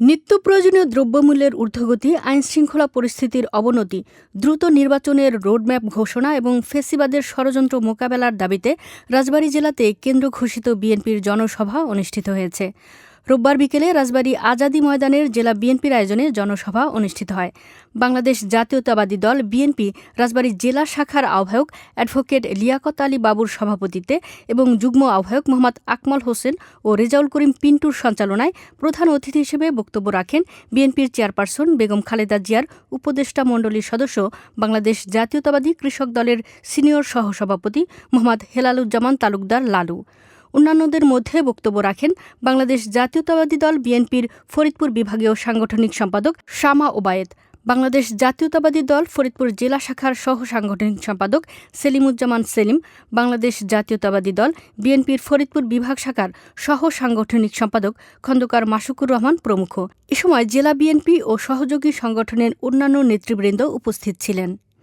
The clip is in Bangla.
নিত্য প্রয়োজনীয় দ্রব্যমূল্যের ঊর্ধ্বগতি, আইনশৃঙ্খলা পরিস্থিতির অবনতি, দ্রুত নির্বাচনের রোডম্যাপ ঘোষণা এবং ফেসিবাদের ষড়যন্ত্র মোকাবেলার দাবিতে রাজবাড়ী জেলাতে কেন্দ্র ঘোষিত বিএনপির জনসভা অনুষ্ঠিত হয়েছে। রোববার বিকেলে রাজবাড়ী আজাদি ময়দানের জেলা বিএনপির আয়োজনে জনসভা অনুষ্ঠিত হয়। বাংলাদেশ জাতীয়তাবাদী দল বিএনপি রাজবাড়ী জেলা শাখার আহ্বায়ক অ্যাডভোকেট লিয়াকত আলী বাবুর সভাপতিত্বে এবং যুগ্ম আহ্বায়ক মোহাম্মদ আকমল হোসেন ও রেজাউল করিম পিন্টুর সঞ্চালনায় প্রধান অতিথি হিসেবে বক্তব্য রাখেন বিএনপির চেয়ারপারসন বেগম খালেদা জিয়ার উপদেষ্টা মণ্ডলীর সদস্য বাংলাদেশ জাতীয়তাবাদী কৃষক দলের সিনিয়র সহসভাপতি মোহাম্মদ হেলালুজ্জামান তালুকদার লালু। অন্যান্যদের মধ্যে বক্তব্য রাখেন বাংলাদেশ জাতীয়তাবাদী দল বিএনপির ফরিদপুর বিভাগীয় সাংগঠনিক সম্পাদক শামা ওবায়েদ, বাংলাদেশ জাতীয়তাবাদী দল ফরিদপুর জেলা শাখার সহ সাংগঠনিক সম্পাদক সেলিমুজ্জামান সেলিম, বাংলাদেশ জাতীয়তাবাদী দল বিএনপির ফরিদপুর বিভাগ শাখার সহ সাংগঠনিক সম্পাদক খন্দকার মাসুকুর রহমান প্রমুখ। এ সময় জেলা বিএনপি ও সহযোগী সংগঠনের অন্যান্য নেতৃবৃন্দ উপস্থিত ছিলেন।